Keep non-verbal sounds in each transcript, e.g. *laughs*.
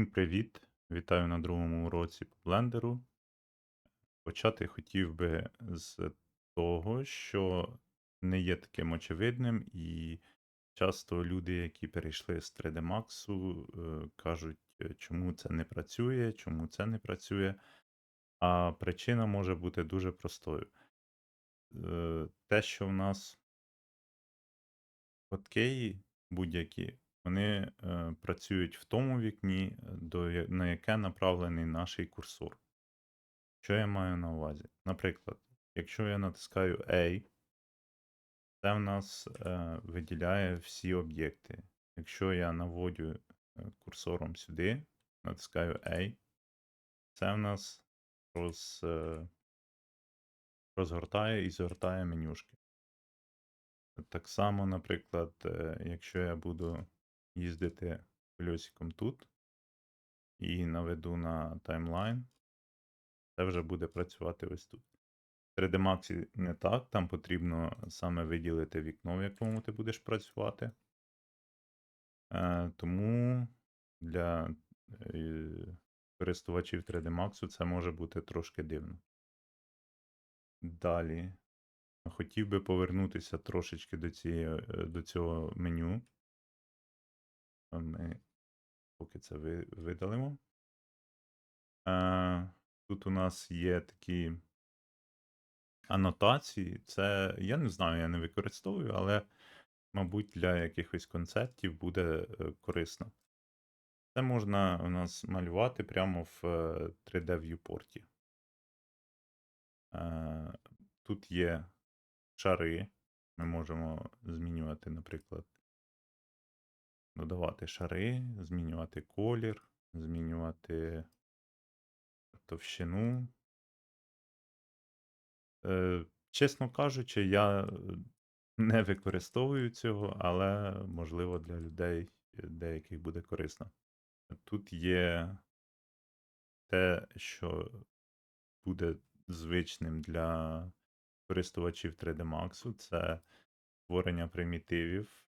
Всім привіт! Вітаю на другому уроці по блендеру. Почати хотів би з того, що не є таким очевидним, і часто люди, які перейшли з 3D Max, е, кажуть, е, чому це не працює, чому це не працює. А причина може бути дуже простою. Е, Те, що в нас хоткеї будь-які, вони е, працюють в тому вікні, до, я- на яке направлений наш курсор. Що я маю на увазі? Наприклад, якщо я натискаю A, це в нас е, виділяє всі об'єкти. Якщо я наводю е, курсором сюди, натискаю A, це в нас роз, е, розгортає і згортає менюшки. Так само, наприклад, е, якщо я буду їздити кольосиком тут і наведу на таймлайн, це вже буде працювати ось тут. В 3D Max не так, там потрібно саме виділити вікно, в якому ти будеш працювати. Е, Тому для е, користувачів 3D Max це може бути трошки дивно. Далі. Хотів би повернутися трошечки до, цієї, е, до цього меню. Ми поки це видалимо. Е, Тут у нас є такі анотації. Це я не знаю, я не використовую, але, мабуть, для якихось концептів буде е, корисно. Це можна у нас малювати прямо в 3D viewport. Е, Тут є шари. Ми можемо змінювати, наприклад, додавати шари, змінювати колір, змінювати товщину. Е, Чесно кажучи, я е, не використовую цього, але, можливо, для людей е, деяких буде корисно. Тут є те, що буде звичним для користувачів 3D Max, це створення примітивів,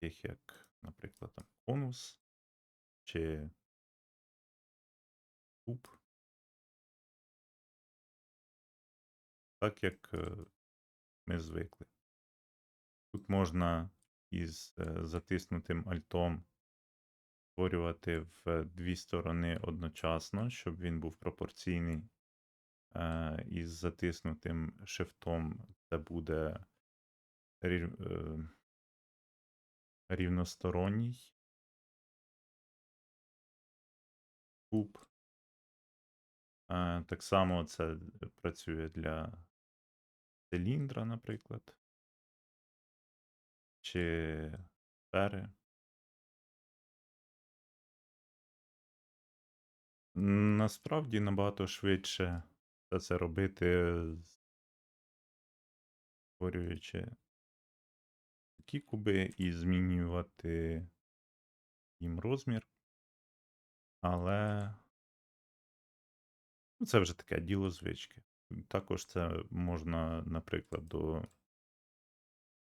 таких як, наприклад, там конус чи куб. Так як е, ми звикли. Тут можна із е, затиснутим альтом створювати в дві сторони одночасно, щоб він був пропорційний. Е, Із затиснутим шифтом це буде е, рівносторонній куб. Е, Так само це працює для циліндра, наприклад. Чи сфери. Насправді набагато швидше це робити, створюючи такі куби і змінювати їм розмір. Але ну, це вже таке діло звички. Також це можна, наприклад, до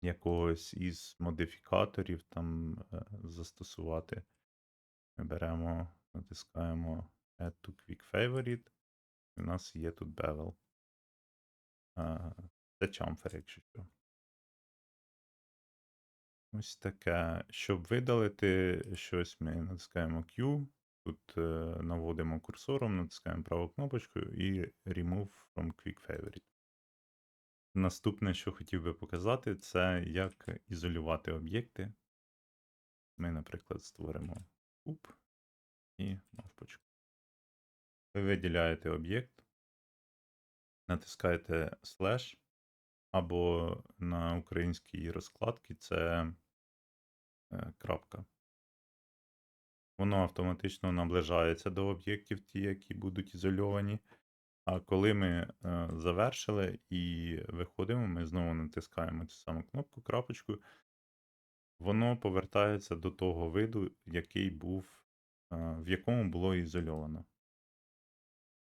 якогось із модифікаторів там е, застосувати. Ми беремо, натискаємо Add to Quick Favorite. І у нас є тут bevel. Е, Це chamfer, якщо що. Ось таке. Щоб видалити щось, ми натискаємо Q. Тут е, наводимо курсором, натискаємо праву кнопочку і Remove from Quick Favorite. Наступне, що хотів би показати, це як ізолювати об'єкти. Ми, наприклад, створимо куб і мавпочку. Ви виділяєте об'єкт, натискаєте слеш, або на українській розкладці це крапка. Воно автоматично наближається до об'єктів, ті, які будуть ізольовані. А коли ми е, завершили і виходимо, ми знову натискаємо цю саму кнопку, крапочку, воно повертається до того виду, який був, е, в якому було ізольовано.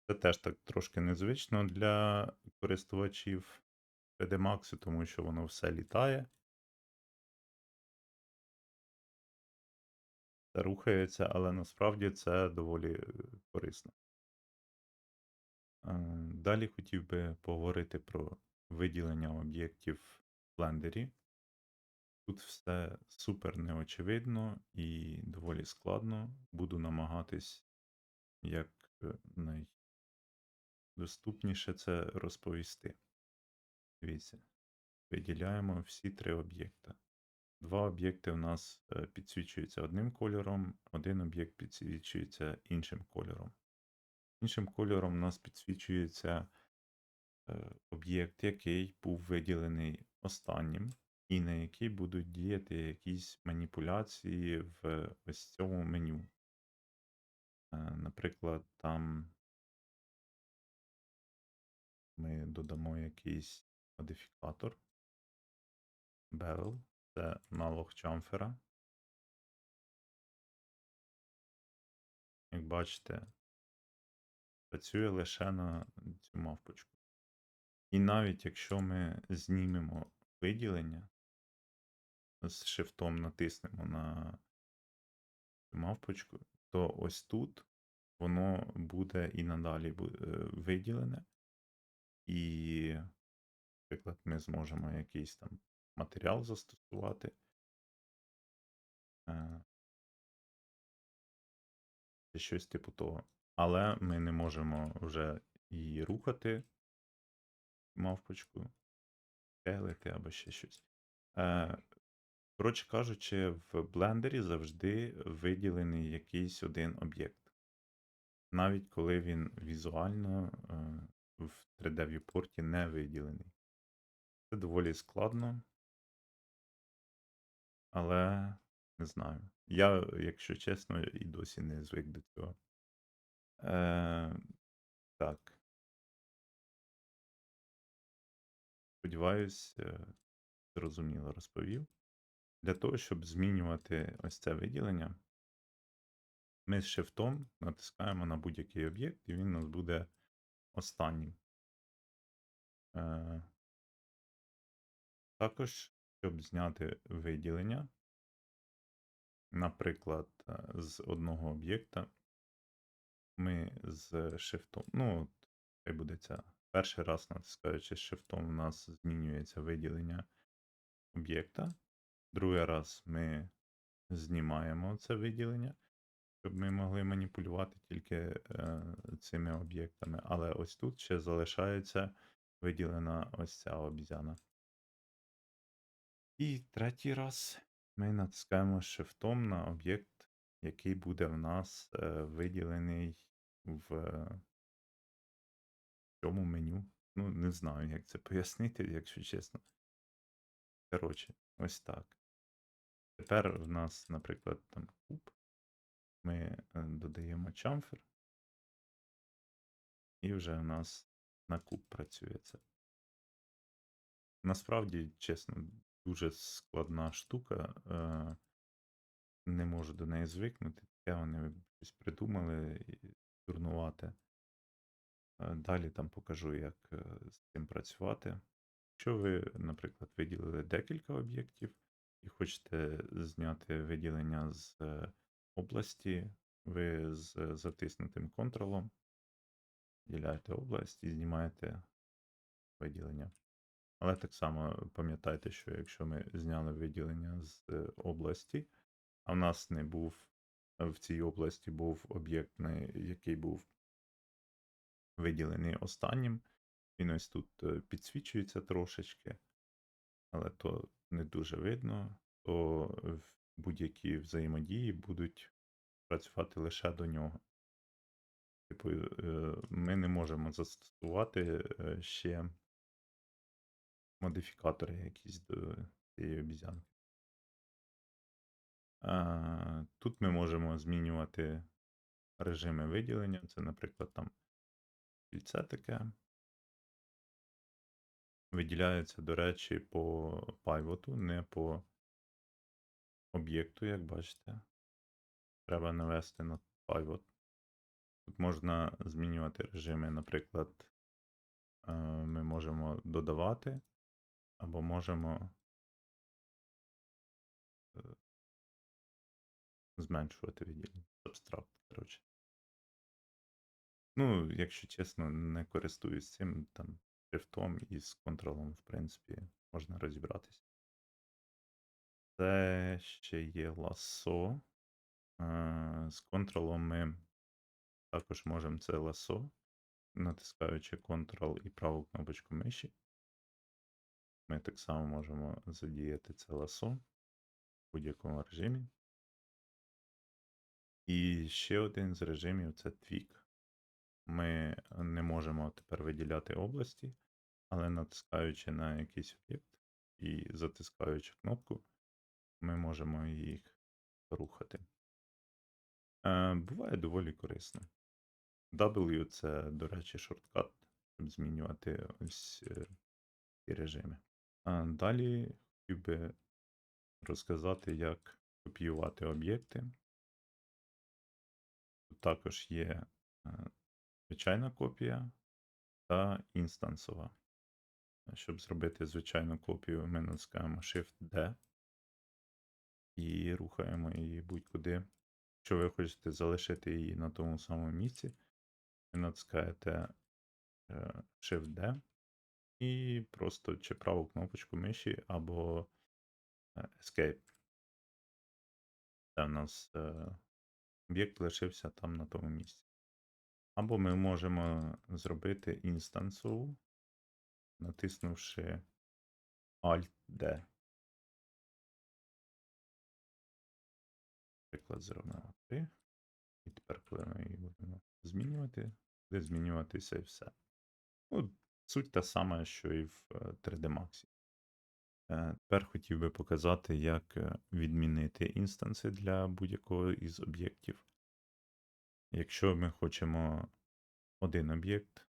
Це теж так трошки незвично для користувачів PDMax, тому що воно все літає. Це рухається, але насправді це доволі е, корисно. Е, Далі хотів би поговорити про виділення об'єктів в блендері. Тут все супер неочевидно і доволі складно. Буду намагатись як е, найдоступніше це розповісти. Дивіться, виділяємо всі три об'єкта. Два об'єкти у нас е, підсвічуються одним кольором, один об'єкт підсвічується іншим кольором. Іншим кольором у нас підсвічується е, об'єкт, який був виділений останнім, і на який будуть діяти якісь маніпуляції в ось цьому меню. Е, Наприклад, там ми додамо якийсь модифікатор. Bevel, це аналог чамфера. Як бачите, працює лише на цю мавпочку. І навіть якщо ми знімемо виділення, з шифтом натиснемо на цю мавпочку, то ось тут воно буде і надалі е, виділене. І, наприклад, ми зможемо якийсь там матеріал застосувати. е, щось типу того. Але ми не можемо вже її рухати, мавпочку, келити або ще щось. Е, коротше кажучи, в блендері завжди виділений якийсь один об'єкт. Навіть коли він візуально е, в 3D viewport не виділений. Це доволі складно. Але не знаю. Я, якщо чесно, і досі не звик до цього. Е, так. Сподіваюсь, е, зрозуміло розповів. Для того, щоб змінювати ось це виділення, ми з шифтом натискаємо на будь-який об'єкт, і він у нас буде останнім. Е, також, щоб зняти виділення, наприклад, е, з одного об'єкта, ми з шифтом, ну, хай буде ця. Перший раз натискаючи шифтом, у нас змінюється виділення об'єкта. Другий раз ми знімаємо це виділення, щоб ми могли маніпулювати тільки е, цими об'єктами. Але ось тут ще залишається виділена ось ця обізяна. І третій раз ми натискаємо шифтом на об'єкт, який буде в нас е, виділений в цьому меню. Ну, не знаю, як це *laughs* пояснити, якщо чесно. Коротше, ось так. Тепер в нас, наприклад, там куб. Ми е, додаємо chamfer, і вже в нас на куб працює це. Насправді, чесно, дуже складна штука. е, Не можу до неї звикнути. Таке вони щось придумали і дурнувати. Е, Далі там покажу, як е, з цим працювати. Якщо ви, наприклад, виділили декілька об'єктів і хочете зняти виділення з області, ви з затиснутим контролом виділяєте область і знімаєте виділення. Але так само пам'ятайте, що якщо ми зняли виділення з е, області, а в нас не був в цій області був об'єкт, який був виділений останнім, він ось тут е, підсвічується трошечки, але то не дуже видно, то будь-які взаємодії будуть працювати лише до нього. Типу, е, ми не можемо застосувати е, ще модифікатори якісь до цієї обізянки. Тут ми можемо змінювати режими виділення. Це, наприклад, там кільце таке. Виділяється, до речі, по пайвоту, не по об'єкту, як бачите. Треба навести на pivot. Тут можна змінювати режими, наприклад, е, ми можемо додавати, або можемо е, зменшувати виділення. Абстракт, коротше. Ну, якщо чесно, не користуюсь цим там шрифтом і з контролем, в принципі, можна розібратися. Це ще є ласо. Е, З контролом ми також можемо це ласо, натискаючи Ctrl і праву кнопочку миші. Ми так само можемо задіяти це ласо в будь-якому режимі. І ще один з режимів це твік. Ми не можемо тепер виділяти області, але натискаючи на якийсь об'єкт і затискаючи кнопку, ми можемо їх рухати. Е, Буває доволі корисно. W це, до речі, шорткат, щоб змінювати ось е, ці режими. Далі хотів би розказати, як копіювати об'єкти. Тут також є е, звичайна копія та інстансова. Щоб зробити звичайну копію, ми натискаємо Shift-D і рухаємо її будь-куди. Якщо ви хочете залишити її на тому самому місці, ви натискаєте е, Shift-D і просто чи праву кнопочку миші або е, Escape. Це в нас е, об'єкт лишився там на тому місці. Або ми можемо зробити інстансову, натиснувши Alt-D. Приклад зробимо 3. І тепер, коли ми її будемо змінювати, буде змінюватися і все. Ну, суть та сама, що і в е, 3D Max. Е, Тепер хотів би показати, як е, відмінити інстанси для будь-якого із об'єктів. Якщо ми хочемо один об'єкт,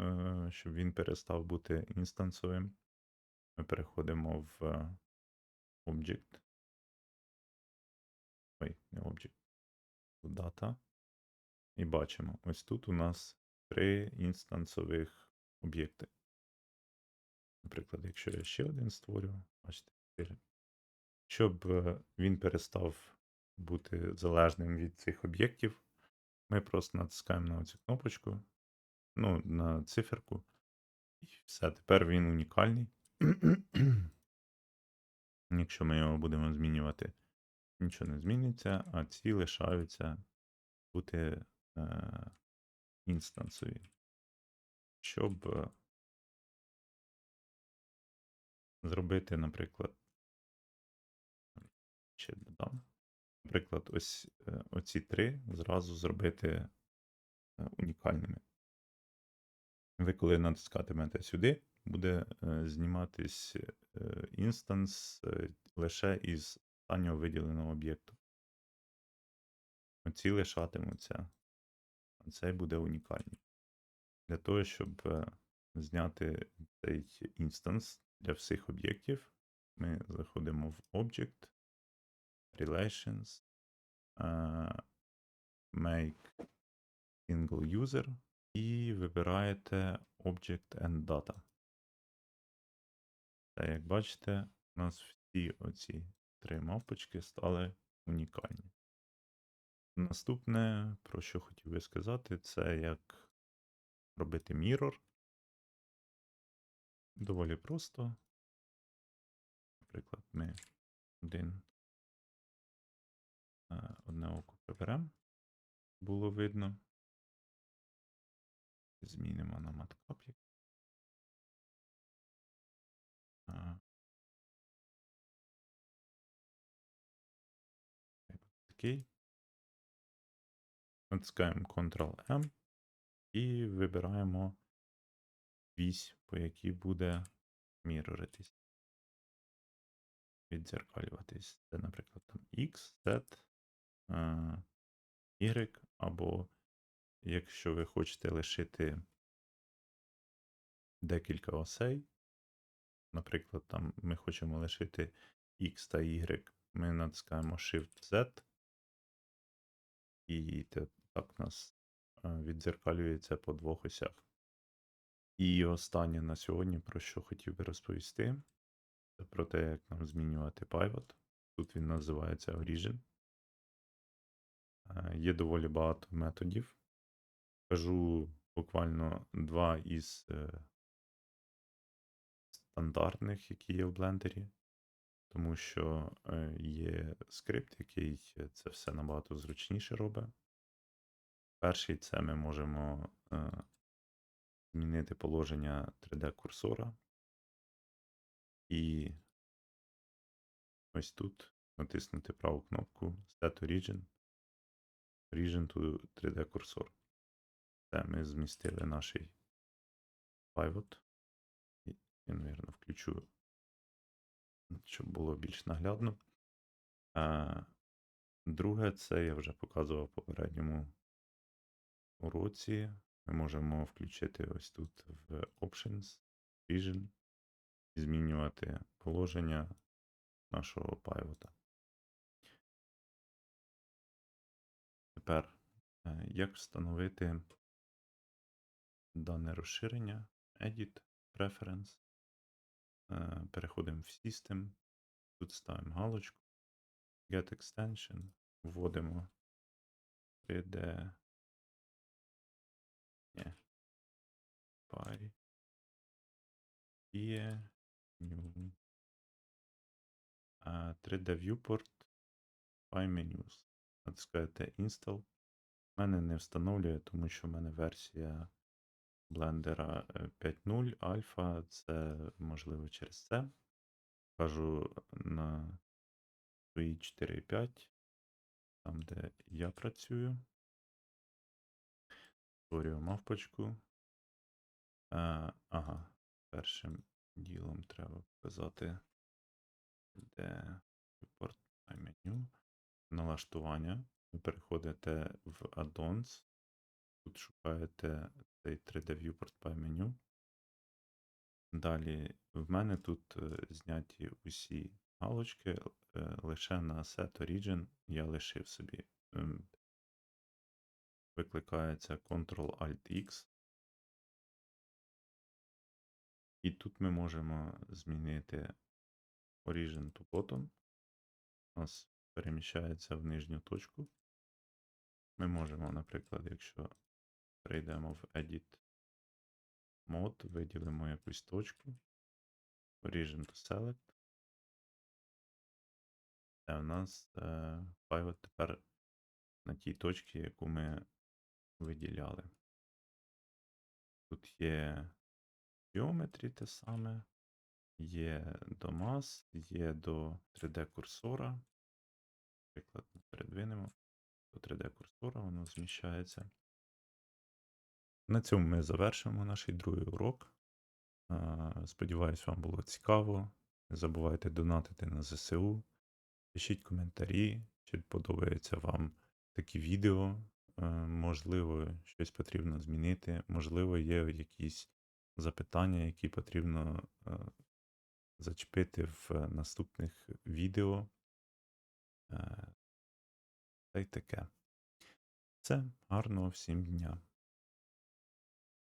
е, щоб він перестав бути інстансовим, ми переходимо в е, Object. Ой, не Object. Data. І бачимо, ось тут у нас три інстансових об'єкти. Наприклад, якщо я ще один створю, бачите, 4. Щоб він перестав бути залежним від цих об'єктів, ми просто натискаємо на цю кнопочку, ну, на циферку, і все, тепер він унікальний. *clears throat* Якщо ми його будемо змінювати, нічого не зміниться, а ці лишаються бути е, інстансові. Щоб е, зробити, наприклад, ще додам. Наприклад, ось е, оці три зразу зробити е, унікальними. Ви, коли натискатимете сюди, буде зніматись інстанс лише із останнього виділеного об'єкту. Оці лишатимуться, а цей буде унікальний. Для того, щоб е, зняти цей інстанс для всіх об'єктів, ми заходимо в Object, Relations, е, Make Single User і вибираєте Object and Data. Та як бачите, у нас всі оці три мавпочки стали унікальні. Наступне, про що хотів би сказати, це як робити mirror. Доволі просто. Наприклад, ми один, е, одне око приберемо, було видно. Змінимо на маткап. Такий. Натискаємо Ctrl-M і вибираємо вісь, по якій буде міроритись. Віддзеркалюватись. Це, наприклад, там X, Z, Y, або якщо ви хочете лишити декілька осей, наприклад, там ми хочемо лишити X та Y, ми натискаємо Shift-Z, і так у нас віддзеркалюється по двох осях. І останнє на сьогодні, про що хотів би розповісти, це про те, як нам змінювати pivot. Тут він називається Origin. Е, Є доволі багато методів. Кажу буквально два із е, стандартних, які є в блендері, тому що е, є скрипт, який це все набагато зручніше робить. Перший це ми можемо е, змінити положення 3D-курсора. І ось тут натиснути праву кнопку Set Origin. Origin to 3D курсор. Це ми змістили наш pivot. І, Я, мабуть, включу, щоб було більш наглядно. А, друге, це я вже показував в попередньому уроці. Ми можемо включити ось тут в Options, Vision і змінювати положення нашого пайвота. Тепер, е, як встановити дане розширення? Edit, Preference. Е, Переходимо в System. Тут ставимо галочку. Get Extension. Вводимо 3D. Py. Є. New. А, 3D Viewport. Py Menus. Натискаєте Install. У мене не встановлює, тому що в мене версія блендера е, 5.0 альфа. Це можливо через це. Кажу на свої 4.5, там, де я працюю. Створюю мавпочку. А, ага, першим ділом треба показати, де Report by меню. Налаштування. Ви переходите в Add-ons. Тут шукаєте цей 3D Viewport by меню. Далі в мене тут е, зняті усі галочки, е, лише на Set Origin я лишив собі. ем, Викликається Ctrl-Alt-X. І тут ми можемо змінити Origin to Bottom. У нас переміщається в нижню точку. Ми можемо, наприклад, якщо перейдемо в Edit Mode, виділимо якусь точку. Origin to Select. Це у нас е, тепер на тій точці, яку ми виділяли. Тут є Geometry те саме, є до мас, є до 3D-курсора. Наприклад, передвинемо до 3D-курсора, воно зміщається. На цьому ми завершимо наш другий урок. Сподіваюсь, вам було цікаво. Не забувайте донатити на ЗСУ. Пишіть коментарі, чи подобається вам такі відео. Е, Можливо, щось потрібно змінити. Можливо, є якісь запитання, які потрібно е, зачепити в наступних відео. Е, Та й таке. Все, гарного всім дня.